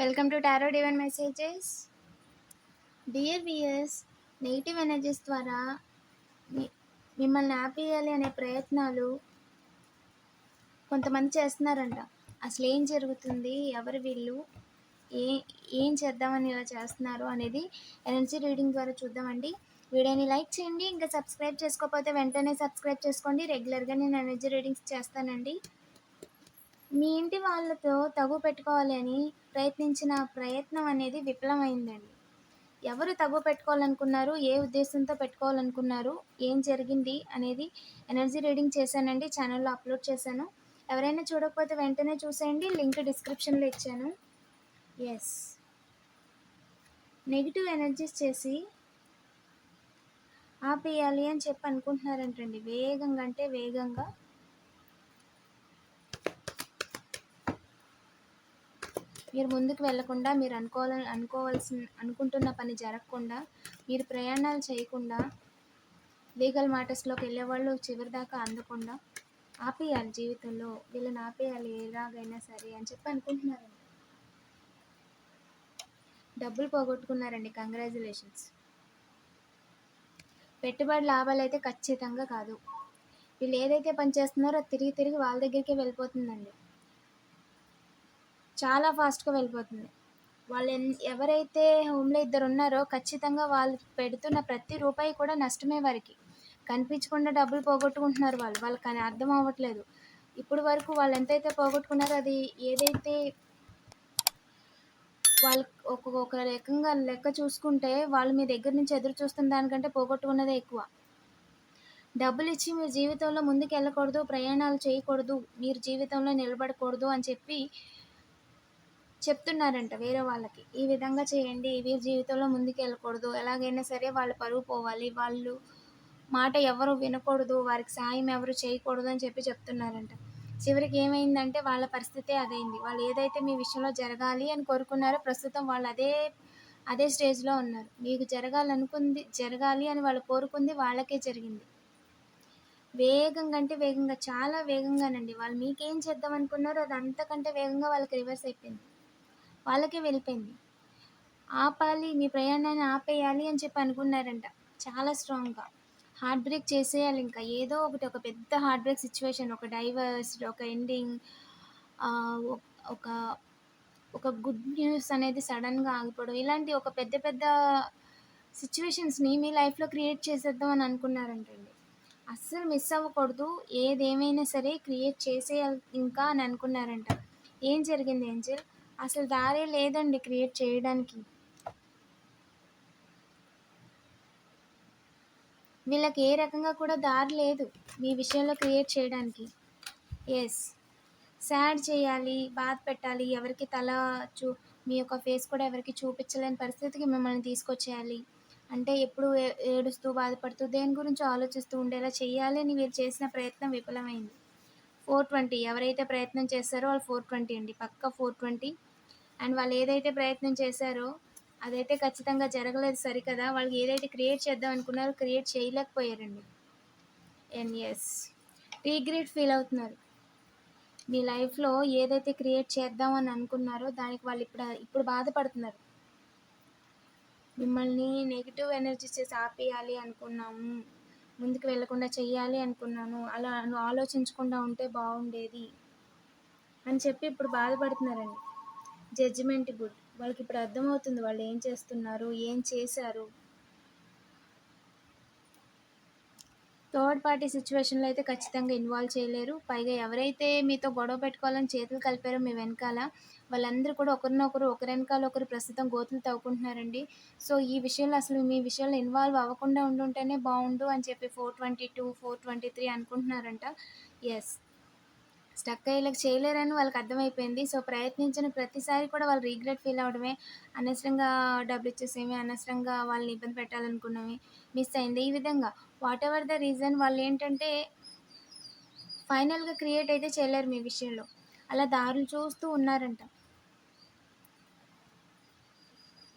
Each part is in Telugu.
Welcome to tarot divine messages dear viewers negative energies ద్వారా మీ- మిమ్మల్ని ఆపేయాలి అనే ప్రయత్నాలు కొంతమంది చేస్తున్నారంట. అసలు ఏం జరుగుతుంది? ఎవరు వీళ్ళు? ఏ ఏం చేద్దామని ఇలా చేస్తున్నారు అనేది ఎనర్జీ రీడింగ్ ద్వారా చూద్దామండి. వీడియోని లైక్ చేయండి ఇంకా సబ్స్క్రైబ్ చేసుకోకపోతే వెంటనే సబ్స్క్రైబ్ చేసుకోండి. రెగ్యులర్గా నేను ఎనర్జీ రీడింగ్స్ చేస్తానండి. మీ ఇంటి వాళ్ళతో తగు పెట్టుకోవాలి అని ప్రయత్నించిన ప్రయత్నం అనేది విఫలమైందండి. ఎవరు తగు పెట్టుకోవాలనుకున్నారు ఏ ఉద్దేశంతో పెట్టుకోవాలనుకున్నారు ఏం జరిగింది అనేది ఎనర్జీ రీడింగ్ చేశానండి ఛానల్లో అప్లోడ్ చేశాను. ఎవరైనా చూడకపోతే వెంటనే చూసేయండి లింక్ డిస్క్రిప్షన్లో ఇచ్చాను. ఎస్ నెగిటివ్ ఎనర్జీస్ చేసి ఆపేయాలి అని చెప్పి అనుకుంటున్నారంటండి. వేగంగా అంటే వేగంగా మీరు ముందుకు వెళ్ళకుండా మీరు అనుకోవాలని అనుకోవాల్సిన అనుకుంటున్న పని జరగకుండా మీరు ప్రయాణాలు చేయకుండా లీగల్ మాటర్స్లోకి వెళ్ళేవాళ్ళు చివరి దాకా అందకుండా ఆపేయాలి జీవితంలో. వీళ్ళని ఆపేయాలి ఎలాగైనా సరే అని చెప్పి అనుకుంటున్నారండి. డబ్బులు పోగొట్టుకున్నారండి. కంగ్రాచులేషన్స్. పెట్టుబడి లాభాలు అయితే ఖచ్చితంగా కాదు. వీళ్ళు ఏదైతే పని చేస్తున్నారో తిరిగి తిరిగి వాళ్ళ దగ్గరికే వెళ్ళిపోతుందండి. చాలా ఫాస్ట్గా వెళ్ళిపోతుంది. వాళ్ళు ఎన్ ఎవరైతే హోమ్లో ఇద్దరు ఉన్నారో ఖచ్చితంగా వాళ్ళు పెడుతున్న ప్రతి రూపాయి కూడా నష్టమే వారికి. కనిపించకుండా డబ్బులు పోగొట్టుకుంటున్నారు వాళ్ళు. వాళ్ళకి కానీ అర్థం అవ్వట్లేదు. ఇప్పుడు వరకు వాళ్ళు ఎంతైతే పోగొట్టుకున్నారో అది ఏదైతే వాళ్ళు ఒక ఒక రకంగా లెక్క చూసుకుంటే వాళ్ళు మీ దగ్గర నుంచి ఎదురు చూస్తున్న దానికంటే పోగొట్టుకున్నదే ఎక్కువ. డబ్బులు ఇచ్చి మీరు జీవితంలో ముందుకు వెళ్ళకూడదు ప్రయాణాలు చేయకూడదు మీరు జీవితంలో నిలబడకూడదు అని చెప్పి చెప్తున్నారంట వేరే వాళ్ళకి ఈ విధంగా చేయండి ఇవి జీవితంలో ముందుకు వెళ్ళకూడదు ఎలాగైనా సరే వాళ్ళు పరువు పోవాలి వాళ్ళు మాట ఎవరు వినకూడదు వారికి సాయం ఎవరు చేయకూడదు అని చెప్పి చెప్తున్నారంట. చివరికి ఏమైందంటే వాళ్ళ పరిస్థితే అదైంది. వాళ్ళు ఏదైతే మీ విషయంలో జరగాలి అని కోరుకున్నారో ప్రస్తుతం వాళ్ళు అదే అదే స్టేజ్లో ఉన్నారు. మీకు జరగాలనుకుంది జరగాలి అని వాళ్ళు కోరుకుంది వాళ్ళకే జరిగింది. వేగంగా అంటే వేగంగా చాలా వేగంగానండి. వాళ్ళు మీకేం చేద్దాం అనుకున్నారో అది అంతకంటే వేగంగా వాళ్ళకి రివర్స్ అయిపోయింది. వాళ్ళకే వెళ్ళిపోయింది. ఆపాలి మీ ప్రయాణాన్ని ఆపేయాలి అని చెప్పి అనుకున్నారంట. చాలా స్ట్రాంగ్గా. హార్ట్ బ్రేక్ చేసేయాలి ఇంకా. ఏదో ఒకటి ఒక పెద్ద హార్ట్ బ్రేక్ సిచ్యువేషన్ ఒక డైవర్స్ ఒక ఎండింగ్ ఒక ఒక గుడ్ న్యూస్ అనేది సడన్గా ఆగిపోవడం ఇలాంటి ఒక పెద్ద పెద్ద సిచ్యువేషన్స్ని మీ లైఫ్లో క్రియేట్ చేసేద్దాం అని అనుకున్నారంటండి అస్సలు మిస్ అవ్వకూడదు. ఏదేమైనా సరే క్రియేట్ చేసేయాలి ఇంకా అని అనుకున్నారంట. ఏం జరిగింది ఏంజల్? అసలు దారే లేదండి క్రియేట్ చేయడానికి. వీళ్ళకి ఏ రకంగా కూడా దారి లేదు మీ విషయంలో క్రియేట్ చేయడానికి. ఎస్ సాడ్ చేయాలి బాధ పెట్టాలి ఎవరికి తల చూ మీ యొక్క ఫేస్ కూడా ఎవరికి చూపించలేని పరిస్థితికి మిమ్మల్ని తీసుకొచ్చేయాలి. అంటే ఎప్పుడు ఏడుస్తూ బాధపడుతూ దేని గురించి ఆలోచిస్తూ ఉండేలా చేయాలి అని మీరు చేసిన ప్రయత్నం విఫలమైంది. ఫోర్ ట్వంటీ ఎవరైతే ప్రయత్నం చేస్తారో వాళ్ళు ఫోర్ ట్వంటీ అండి. పక్క ఫోర్ ట్వంటీ అండ్ వాళ్ళు ఏదైతే ప్రయత్నం చేశారో అదైతే ఖచ్చితంగా జరగలేదు సరికదా. వాళ్ళకి ఏదైతే క్రియేట్ చేద్దాం అనుకున్నారో క్రియేట్ చేయలేకపోయారండి. అండ్ ఎస్ రీగ్రెట్ ఫీల్ అవుతున్నారు. మీ లైఫ్లో ఏదైతే క్రియేట్ చేద్దామని అనుకున్నారో దానికి వాళ్ళు ఇప్పుడు ఇప్పుడు బాధపడుతున్నారు. మిమ్మల్ని నెగిటివ్ ఎనర్జీ చేసి ఆపేయాలి అనుకున్నాము. ముందుకు వెళ్ళకుండా చెయ్యాలి అనుకున్నాను. అలా నువ్వు ఆలోచించకుండా ఉంటే బాగుండేది అని చెప్పి ఇప్పుడు బాధపడుతున్నారండి. Judgement good. వాళ్ళకి ఇప్పుడు అర్థమవుతుంది వాళ్ళు ఏం చేస్తున్నారు ఏం చేశారు. థర్డ్ పార్టీ సిచ్యువేషన్లో అయితే ఖచ్చితంగా ఇన్వాల్వ్ చేయలేరు. పైగా ఎవరైతే మీతో గొడవ పెట్టుకోవాలని చేతులు కలిపారో మీ వెనకాల వాళ్ళందరూ కూడా ఒకరినొకరు ఒకరి వెనకాల ఒకరు ప్రస్తుతం గోతులు తవ్వుకుంటున్నారండి. సో ఈ విషయంలో అసలు మీ విషయంలో ఇన్వాల్వ్ అవ్వకుండా ఉండుంటేనే బాగుండు అని చెప్పి four twenty two four twenty three అనుకుంటున్నారంట. Yes stuck అయ్యేలాగా చేయలేరని వాళ్ళకి అర్థమైపోయింది. సో ప్రయత్నించిన ప్రతిసారి కూడా వాళ్ళు రీగ్రెట్ ఫీల్ అవడమే అనవసరంగా డబ్బులు ఇచ్చేసేమి అనవసరంగా వాళ్ళని ఇబ్బంది పెట్టాలనుకున్నవి మిస్ అయింది. ఈ విధంగా వాట్ ఎవర్ ద రీజన్ వాళ్ళు ఏంటంటే ఫైనల్గా క్రియేట్ అయితే చేయలేరు మీ విషయంలో. అలా దారులు చూస్తూ ఉన్నారంట.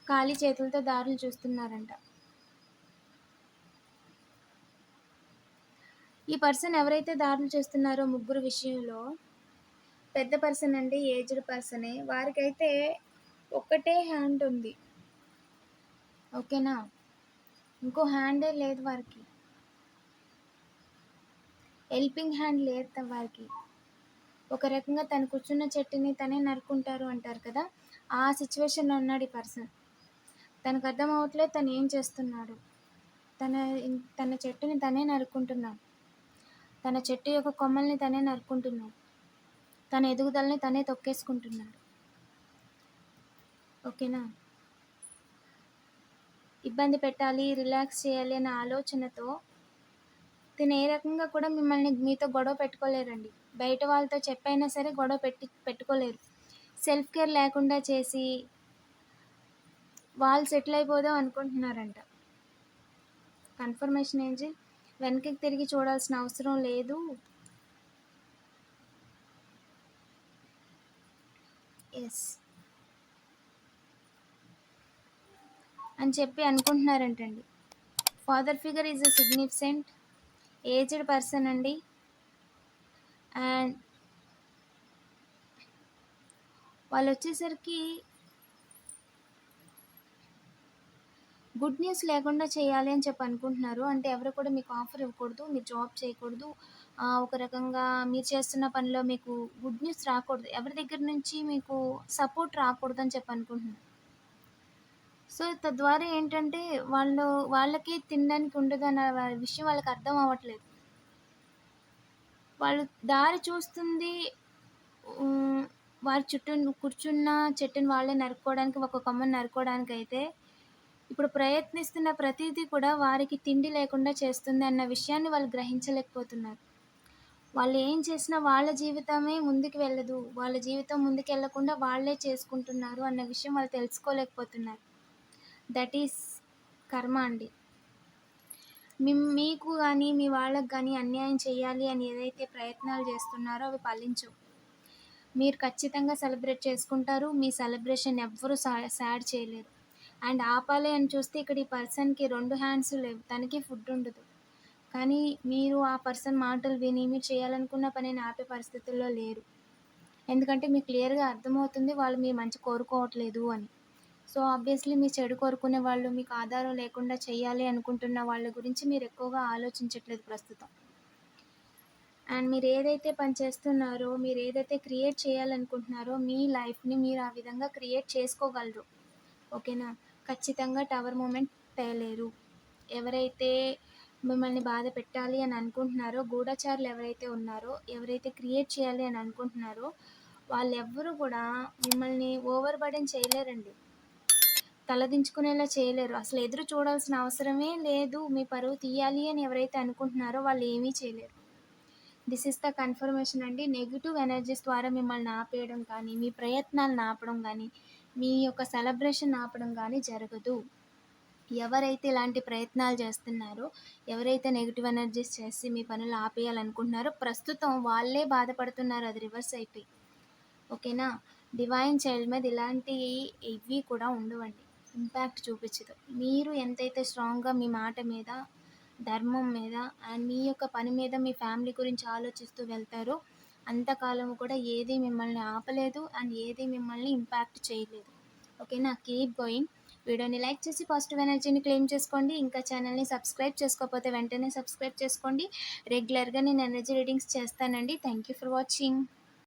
ఖాళీ చేతులతో దారులు చూస్తున్నారంట. ఈ పర్సన్ ఎవరైతే దారులు చేస్తున్నారో ముగ్గురు విషయంలో పెద్ద పర్సన్ అండి ఏజ్డ్ పర్సనే వారికైతే ఒక్కటే హ్యాండ్ ఉంది. ఓకేనా? ఇంకో హ్యాండే లేదు వారికి. హెల్పింగ్ హ్యాండ్ లేదు వారికి. ఒక రకంగా తను కూర్చున్న చెట్టుని తనే నరుకుంటారు అంటారు కదా? ఆ సిచ్యువేషన్లో ఉన్నాడు ఈ పర్సన్. తనకు అర్థం అవ్వట్లేదు తను ఏం చేస్తున్నాడు. తన తన చెట్టుని తనే నరుక్కుంటున్నాడు. తన చెట్టు యొక్క కొమ్మల్ని తనే నరుక్కుంటున్నాడు. తన ఎదుగుదలని తనే తొక్కేసుకుంటున్నాడు. ఓకేనా? ఇబ్బంది పెట్టాలి రిలాక్స్ చేయాలి అనే ఆలోచనతో తిన ఏ రకంగా కూడా మిమ్మల్ని మీతో గొడవ పెట్టుకోలేరండి. బయట వాళ్ళతో చెప్పైనా సరే గొడవ పెట్టి పెట్టుకోలేరు. సెల్ఫ్ కేర్ లేకుండా చేసి వాళ్ళు సెటిల్ అయిపోదాం అనుకుంటున్నారంట. కన్ఫర్మేషన్ ఏంటి? వెనక్కి తిరిగి చూడాల్సిన అవసరం లేదు. ఎస్ అని చెప్పి అనుకుంటున్నారంటండి. Father figure is a significant aged person అండి. అండ్ వాళ్ళు వచ్చేసరికి గుడ్ న్యూస్ లేకుండా చేయాలి అని చెప్పి అనుకుంటున్నారు. అంటే ఎవరు కూడా మీకు ఆఫర్ ఇవ్వకూడదు మీరు జాబ్ చేయకూడదు. ఒక రకంగా మీరు చేస్తున్న పనిలో మీకు గుడ్ న్యూస్ రాకూడదు. ఎవరి దగ్గర నుంచి మీకు సపోర్ట్ రాకూడదు అని చెప్పి అనుకుంటున్నారు. సో తద్వారా ఏంటంటే వాళ్ళు వాళ్ళకి తినడానికి ఉండదు అన్న విషయం వాళ్ళకి అర్థం అవ్వట్లేదు. వాళ్ళు దారి చూస్తుంది వారి చుట్టూ కూర్చున్న చెట్టుని వాళ్ళే నరుక్కోవడానికి ఒక కొమ్మని నరుక్కోవడానికి అయితే ఇప్పుడు ప్రయత్నిస్తున్న ప్రతిదీ కూడా వారికి తిండి లేకుండా చేస్తుంది అన్న విషయాన్ని వాళ్ళు గ్రహించలేకపోతున్నారు. వాళ్ళు ఏం చేసినా వాళ్ళ జీవితమే ముందుకు వెళ్ళదు. వాళ్ళ జీవితం ముందుకు వెళ్ళకుండా వాళ్ళే చేసుకుంటున్నారు అన్న విషయం వాళ్ళు తెలుసుకోలేకపోతున్నారు. దట్ ఈస్ కర్మ అండి. మీ మీకు కానీ మీ వాళ్ళకు కానీ అన్యాయం చేయాలి అని ఏదైతే ప్రయత్నాలు చేస్తున్నారో అవి ఫలించవు. మీరు ఖచ్చితంగా సెలబ్రేట్ చేసుకుంటారు. మీ సెలబ్రేషన్ ఎవ్వరూ సాడ్ చేయలేరు. అండ్ ఆపాలి అని చూస్తే ఇక్కడ ఈ పర్సన్కి రెండు హ్యాండ్స్ లేవు. తనకి ఫుడ్ ఉండదు. కానీ మీరు ఆ పర్సన్ మాటలు విని మీరు చేయాలనుకున్న పనిని ఆపే పరిస్థితుల్లో లేరు. ఎందుకంటే మీకు క్లియర్గా అర్థమవుతుంది వాళ్ళు మీ మంచి కోరుకోవట్లేదు అని. సో ఆబ్వియస్లీ మీ చెడు కోరుకునే వాళ్ళు మీకు ఆధారం లేకుండా చేయాలి అనుకుంటున్న వాళ్ళ గురించి మీరు ఎక్కువగా ఆలోచించట్లేదు ప్రస్తుతం. అండ్ మీరు ఏదైతే పని చేస్తున్నారో మీరు ఏదైతే క్రియేట్ చేయాలనుకుంటున్నారో మీ లైఫ్ని మీరు ఆ విధంగా క్రియేట్ చేసుకోగలరు. ఓకేనా? ఖచ్చితంగా టవర్ మూమెంట్ తేలేరు. ఎవరైతే మిమ్మల్ని బాధ పెట్టాలి అని అనుకుంటున్నారో గూఢచారులు ఎవరైతే ఉన్నారో ఎవరైతే క్రియేట్ చేయాలి అని అనుకుంటున్నారో వాళ్ళెవ్వరూ కూడా మిమ్మల్ని ఓవర్ బర్డెన్ చేయలేరండి. తలదించుకునేలా చేయలేరు. అసలు ఎదురు చూడాల్సిన అవసరమే లేదు. మీ పరువు తీయాలి అని ఎవరైతే అనుకుంటున్నారో వాళ్ళు ఏమీ చేయలేరు. దిస్ ఇస్ ద కన్ఫర్మేషన్ అండి. నెగిటివ్ ఎనర్జీస్ ద్వారా మిమ్మల్ని ఆపేయడం కానీ మీ ప్రయత్నాలను ఆపడం కానీ మీ యొక్క సెలబ్రేషన్ ఆపడం కానీ జరగదు. ఎవరైతే ఇలాంటి ప్రయత్నాలు చేస్తున్నారో ఎవరైతే నెగిటివ్ ఎనర్జీస్ చేసి మీ పనులు ఆపేయాలనుకుంటున్నారో ప్రస్తుతం వాళ్ళే బాధపడుతున్నారు అది రివర్స్ అయిపోయి. ఓకేనా? డివైన్ చైల్డ్ మీద ఇలాంటి ఇవి కూడా ఉండవండి. ఇంపాక్ట్ చూపించదు. మీరు ఎంతైతే స్ట్రాంగ్గా మీ మాట మీద ధర్మం మీద అండ్ మీ యొక్క పని మీద మీ ఫ్యామిలీ గురించి ఆలోచిస్తూ వెళ్తారో అంతకాలం కూడా ఏది మిమ్మల్ని ఆపలేదు అండ్ ఏది మిమ్మల్ని ఇంపాక్ట్ చేయలేదు. ఓకేనా కీప్ గోయింగ్ వీడియోని లైక్ చేసి పాజిటివ్ ఎనర్జీని క్లెయిమ్ చేసుకోండి. ఇంకా ఛానల్ని సబ్స్క్రైబ్ చేసుకోకపోతే వెంటనే సబ్స్క్రైబ్ చేసుకోండి. రెగ్యులర్గా నేను ఎనర్జీ రీడింగ్స్ చేస్తానండి. Thank you for watching